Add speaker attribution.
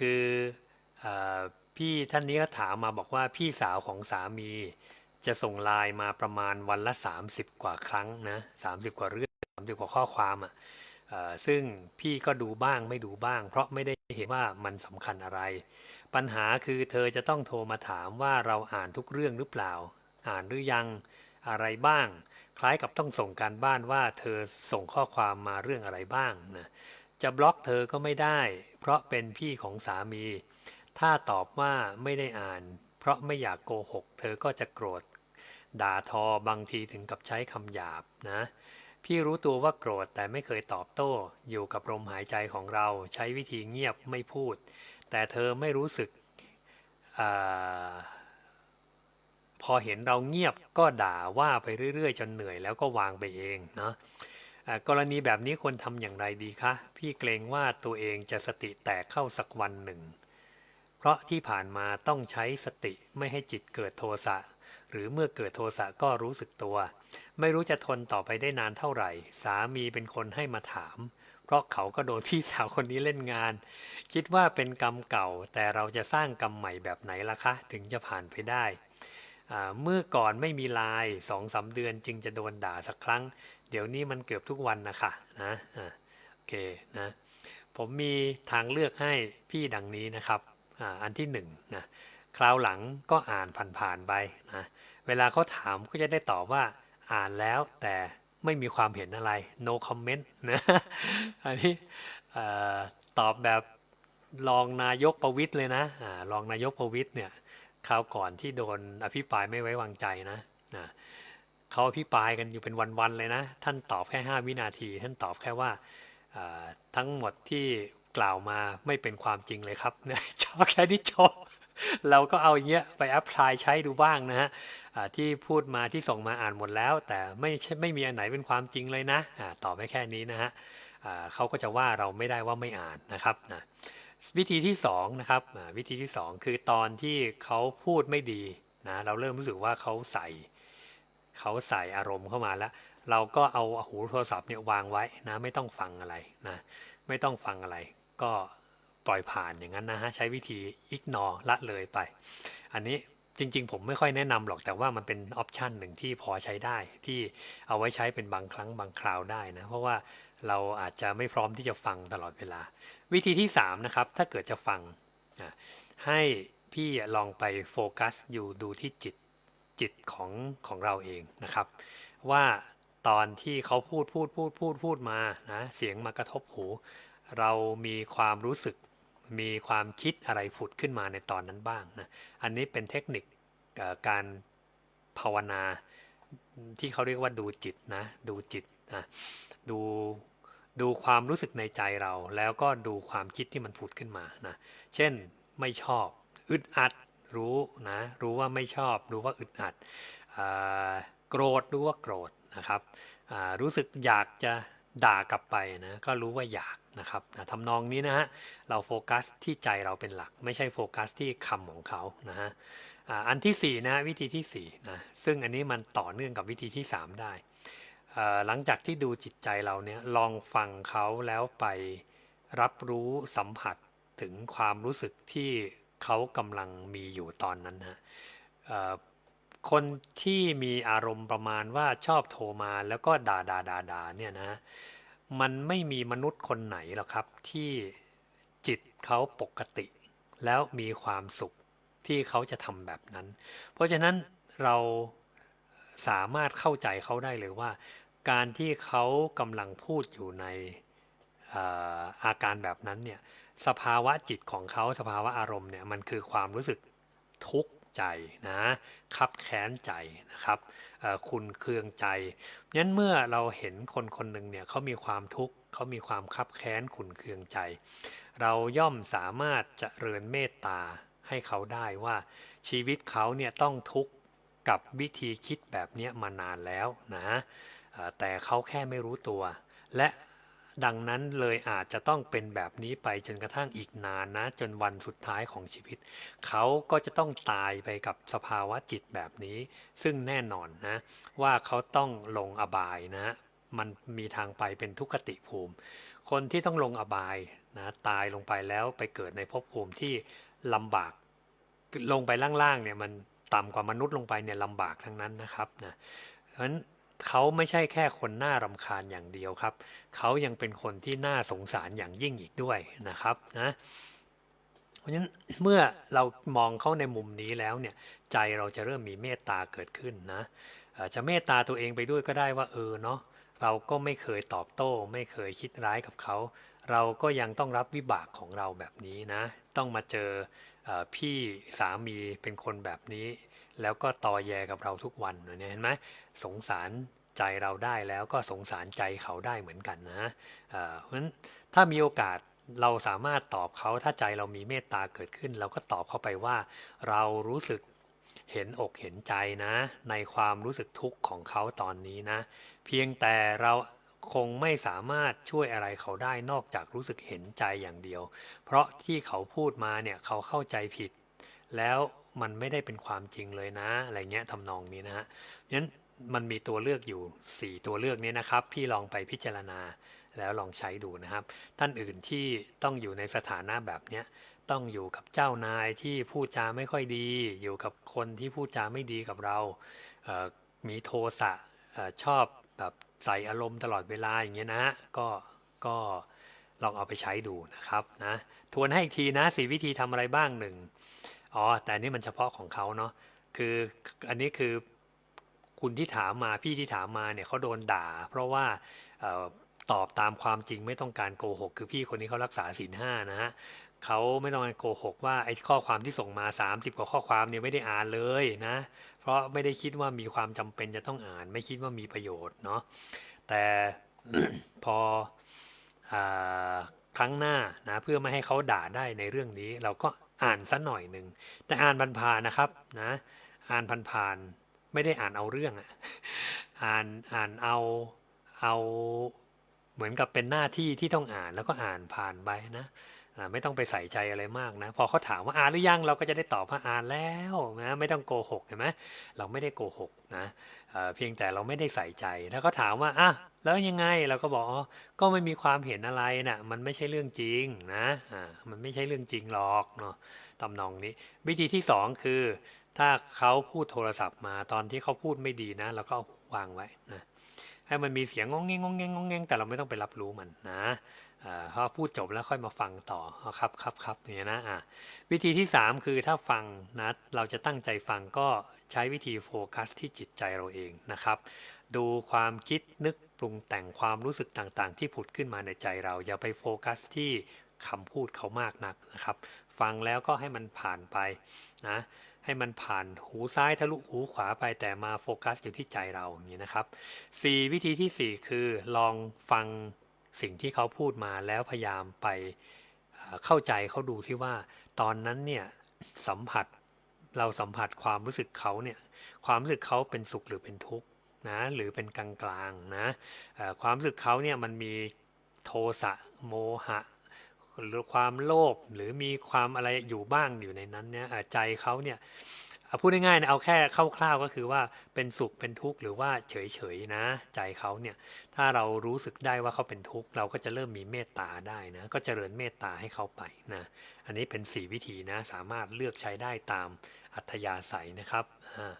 Speaker 1: คืออพี่ท่านนี้ก็ถามมาบอกว่าพี่สาวของสามีจะส่งไลน์มาประมาณวันละ 30 กว่าครั้งนะ30 กว่าเรื่อง30 กว่าข้อความอะเอ่อซึ่งพี่ก็ดูบ้างไม่ดูบ้าง เพราะไม่ได้เห็นว่ามันสำคัญอะไร ปัญหาคือเธอจะต้องโทรมาถามว่าเราอ่านทุกเรื่องหรือเปล่า อ่านหรือยังอะไรบ้าง คล้ายกับต้องส่งการบ้านว่าเธอส่งข้อความมาเรื่องอะไรบ้างนะ จะบล็อกเธอก็ไม่ได้ เพราะเป็นพี่ของสามี ถ้าตอบว่าไม่ได้อ่าน เพราะไม่อยากโกหก เธอก็จะโกรธ ด่าทอบางทีถึงกับใช้คำหยาบนะ พี่รู้ตัวว่าโกรธแต่ไม่เคยตอบโต้ อยู่กับลมหายใจของเราใช้วิธีเงียบไม่พูด แต่เธอไม่รู้สึกอพอเห็นเราเงียบก็ด่าว่าไปเรื่อยๆ จนเหนื่อยแล้วก็วางไปเองเนาะ กรณีแบบนี้ควรทำอย่างไรดีคะ พี่เกรงว่าตัวเองจะสติแตกเข้าสักวันหนึ่ง เพราะที่ผ่านมาต้องใช้สติไม่ให้จิตเกิดโทสะ หรือเมื่อเกิดโทสะก็รู้สึกตัว ไม่รู้จะทนต่อไปได้นานเท่าไหร่ สามีเป็นคนให้มาถาม เพราะเขาก็โดนพี่สาวคนนี้เล่นงาน คิดว่าเป็นกรรมเก่าแต่เราจะสร้างกรรมใหม่แบบไหนล่ะคะ ถึงจะผ่านไปได้ เมื่อก่อนไม่มีไลน์สองสาเดือนจึงจะโดนด่าสักครั้ง เดี๋ยวนี้มันเกือบทุกวันนะคะนะอ่าโอเคนะผมมีทางเลือกให้พี่ดังนี้นะครับออันที่หนึ่งนะคราวหลังก็อ่านผ่านๆไปนะเวลาเขาถามก็จะได้ตอบว่าอ่านแล้วแต่ไม่มีความเห็นอะไร no comment นะอันนี้อตอบแบบรองนายกประวิตยเลยนะอรองนายกประวิตยเนี่ย คราวก่อนที่โดนอภิปรายไม่ไว้วางใจนะนะเขาอภิปรายกันอยู่เป็นวันๆเลยนะ ท่านตอบแค่ 5 วินาที ท่านตอบแค่ว่าทั้งหมดที่กล่าวมาไม่เป็นความจริงเลยครับเนี่ยชอบแค่นี้จบเราก็เอาอย่างเงี้ยไปแอพพลายใช้ดูบ้างนะฮะที่พูดมาที่ส่งมาอ่านหมดแล้ว แต่ไม่ใช่ไม่มีอันไหนเป็นความจริงเลยนะอ่าตอบไปแค่นี้นะฮะเขาก็จะว่าเราไม่ได้ว่าไม่อ่านนะครับนะ วิธีที่สองนะครับวิธีที่สองคือตอนที่เขาพูดไม่ดีนะเราเริ่มรู้สึกว่าเขาใส่เขาใส่อารมณ์เข้ามาแล้ว เราก็เอาหูโทรศัพท์เนี่ยวางไว้นะไม่ต้องฟังอะไรนะไม่ต้องฟังอะไร ก็ปล่อยผ่านอย่างนั้นนะฮะใช้วิธี ignore ละเลยไป อันนี้จริงๆ ผมไม่ค่อยแนะนำหรอกแต่ว่ามันเป็นออปชันหนึ่งที่พอใช้ได้ที่เอาไว้ใช้เป็นบางครั้งบางคราวได้นะเพราะว่า เราอาจจะไม่พร้อมที่จะฟังตลอดเวลา วิธีที่3นะครับถ้าเกิดจะฟังให้พี่ลองไปโฟกัสอยู่ดูที่จิตจิตของของเราเองนะครับ ว่าตอนที่เขาพูดพูดพูดพูดพูดมานะเสียงมากระทบหู เรามีความรู้สึกมีความคิดอะไรผุดขึ้นมาในตอนนั้นบ้างนะอันนี้เป็นเทคนิคการภาวนาที่เขาเรียกว่าดูจิตนะดูจิตนะดู ดูความรู้สึกในใจเรา แล้วก็ดูความคิดที่มันผุดขึ้นมานะเช่นไม่ชอบ อึดอัดรู้นะรู้ว่าไม่ชอบ รู้ว่าอึดอัดโกรธรู้ว่าโกรธนะครับรู้สึกอยากจะด่ากลับไปนะก็รู้ว่าอยากนะครับนะทำนองนี้นะฮะเราโฟกัสที่ใจเราเป็นหลัก ไม่ใช่โฟกัสที่คำของเขานะฮะอันที่สี่นะวิธีที่สี่นะซึ่งอันนี้มันต่อเนื่องกับวิธีที่สามได้ หลังจากที่ดูจิตใจเราเนี่ยลองฟังเขาแล้วไปรับรู้สัมผัสถึงความรู้สึกที่เขากำลังมีอยู่ตอนนั้นนะคนที่มีอารมณ์ประมาณว่าชอบโทรมาแล้วก็ด่าด่าด่าด่าเนี่ยนะมันไม่มีมนุษย์คนไหนหรอกครับที่จิตเขาปกติ แล้วมีความสุขที่เขาจะทำแบบนั้น เพราะฉะนั้นเราสามารถเข้าใจเขาได้เลยว่า การที่เขากำลังพูดอยู่ในอาการแบบนั้นเนี่ยสภาวะจิตของเขาสภาวะอารมณ์เนี่ยมันคือความรู้สึกทุกข์ใจนะคับแค้นใจนะครับคุณเคืองใจงั้นเมื่อเราเห็นคนคนหนึ่งเนี่ยเขามีความทุกข์เขามีความคับแค้นขุนเคืองใจ เราย่อมสามารถจเจริญเมตตาให้เขาได้ว่าชีวิตเขาเนี่ยต้องทุกข์กับวิธีคิดแบบนี้มานานแล้วนะ แต่เขาแค่ไม่รู้ตัว และดังนั้นเลยอาจจะต้องเป็นแบบนี้ไปจนกระทั่งอีกนานนะ จนวันสุดท้ายของชีวิต เขาก็จะต้องตายไปกับสภาวะจิตแบบนี้ ซึ่งแน่นอนนะ ว่าเขาต้องลงอบายนะ มันมีทางไปเป็นทุกขติภูมิ คนที่ต้องลงอบายนะตายลงไปแล้วไปเกิดในภพภูมิที่ลำบาก ลงไปล่างๆเนี่ยมันต่ำกว่ามนุษย์ลงไปเนี่ยลำบากทั้งนั้นนะครับนะเพราะฉะนั้น เขาไม่ใช่แค่คนน่ารำคาญอย่างเดียวครับ เขายังเป็นคนที่น่าสงสารอย่างยิ่งอีกด้วยนะครับนะเพราะฉะนั้นเมื่อเรามองเขาในมุมนี้แล้วเนี่ยใจเราจะเริ่มมีเมตตาเกิดขึ้นนะจะเมตตาตัวเองไปด้วยก็ได้ว่าเออเนาะเราก็ไม่เคยตอบโต้ ไม่เคยคิดร้ายกับเขา เราก็ยังต้องรับวิบากของเราแบบนี้นะ ต้องมาเจอ พี่สามีเป็นคนแบบนี้ แล้วก็ตอแยกับเราทุกวันเนี่ยเห็นไหมสงสารใจเราได้แล้วก็สงสารใจเขาได้เหมือนกันนะเพราะฉะนั้นถ้ามีโอกาสเราสามารถตอบเขาถ้าใจเรามีเมตตาเกิดขึ้น เราก็ตอบเขาไปว่า เรารู้สึกเห็นอกเห็นใจนะ ในความรู้สึกทุกข์ของเขาตอนนี้นะ เพียงแต่เรา คงไม่สามารถช่วยอะไรเขาได้นอกจากรู้สึกเห็นใจอย่างเดียว เพราะที่เขาพูดมาเนี่ยเขาเข้าใจผิด แล้วมันไม่ได้เป็นความจริงเลยนะอะไรเงี้ยทำนองนี้นะฮะงั้นมันมีตัวเลือกอยู่ 4 ตัวเลือกนี้นะครับ พี่ลองไปพิจารณาแล้วลองใช้ดูนะครับ ท่านอื่นที่ต้องอยู่ในสถานะแบบเนี้ยต้องอยู่กับเจ้านายที่พูดจาไม่ค่อยดี อยู่กับคนที่พูดจาไม่ดีกับเรา มีโทสะชอบแบบ ใส่อารมณ์ตลอดเวลาอย่างเงี้ยนะก็ก็ลองเอาไปใช้ดูนะครับนะทวนให้อีกทีนะสีวิธีทำอะไรบ้างหนึ่งอ๋อแต่นี่มันเฉพาะของเขาเนาะคืออันนี้คือคุณที่ถามมาพี่ที่ถามมาเนี่ยเขาโดนด่า เพราะว่าตอบตามความจริงไม่ต้องการโกหก คือพี่คนนี้เขารักษาศีลห้านะฮะ เขาไม่ต้องการโกหกว่าไอ้ข้อความที่ส่งมา 30 กว่าข้อความเนี่ยไม่ได้อ่านเลยนะ เพราะไม่ได้คิดว่ามีความจำเป็นจะต้องอ่าน ไม่คิดว่ามีประโยชน์เนาะแต่พออครั้งหน้านะเพื่อไม่ให้เขาด่าได้ในเรื่องนี้ เราก็อ่านสัหน่อยหนึ่งแต่อ่านผ่านๆนะครับนะอ่านผ่านๆไม่ได้อ่านเอาเรื่องอะอ่านอ่านเอาเอาเหมือนกับเป็นหน้าที่ที่ต้องอ่านแล้วก็อ่านผ่านไปนะ ไม่ต้องไปใส่ใจอะไรมากนะ พอเขาถามว่าอ่านหรือยังเราก็จะได้ตอบว่าอ่านแล้วนะไม่ต้องโกหกเห็นไหมเราไม่ได้โกหกนะเพียงแต่เราไม่ได้ใส่ใจถ้าเขาถามว่าอะแล้วยังไงเราก็บอกอ๋อก็ไม่มีความเห็นอะไรนะ่ะมันไม่ใช่เรื่องจริงนะอ่ามันไม่ใช่เรื่องจริงหรอกเนาะตำนองนี้ วิธีที่สองคือ ถ้าเขาพูดโทรศัพท์มาตอนที่เขาพูดไม่ดีนะ เราก็วางไว้นะให้มันมีเสียงงงแงงงงแงงงงแงงแต่เราไม่ต้องไปรับรู้มันนะ พอพูดจบแล้วค่อยมาฟังต่อครับครับครับอย่างเงี้ยนะอะวิธีที่สามคือถ้าฟังนะเราจะตั้งใจฟังก็ใช้วิธีโฟกัสที่จิตใจเราเองนะครับ ดูความคิดนึกปรุงแต่งความรู้สึกต่างๆ ที่ผุดขึ้นมาในใจเรา อย่าไปโฟกัสที่คำพูดเขามากนักนะครับ ฟังแล้วก็ให้มันผ่านไปนะให้มันผ่านหูซ้ายทะลุหูขวาไปแต่มาโฟกัสอยู่ที่ใจเราอย่างนี้นะครับ 4 วิธีทีสี่4 คือลองฟัง สิ่งที่เขาพูดมาแล้วพยายามไปเข้าใจเขาดูซิว่า ตอนนั้นเนี่ยสัมผัสเราสัมผัสความรู้สึกเขาเนี่ยความรู้สึกเขาเป็นสุขหรือเป็นทุกข์นะหรือเป็นกลางๆนะเอ่อความรู้สึกเขาเนี่ยมันมีโทสะโมหะ หรือความโลภหรือมีความอะไรอยู่บ้างอยู่ในนั้นเนี่ยใจเขาเนี่ย พูดง่ายๆนะเอาแค่คร่าวๆก็คือว่าเป็นสุขเป็นทุกข์หรือว่าเฉยๆนะ ใจเขาเนี่ยถ้าเรารู้สึกได้ว่าเขาเป็นทุกข์เราก็จะเริ่มมีเมตตาได้นะก็เจริญเมตตาให้เขาไปนะอันนี้เป็น 4 วิธีนะสามารถเลือกใช้ได้ตามอัธยาศัยนะครับอ่า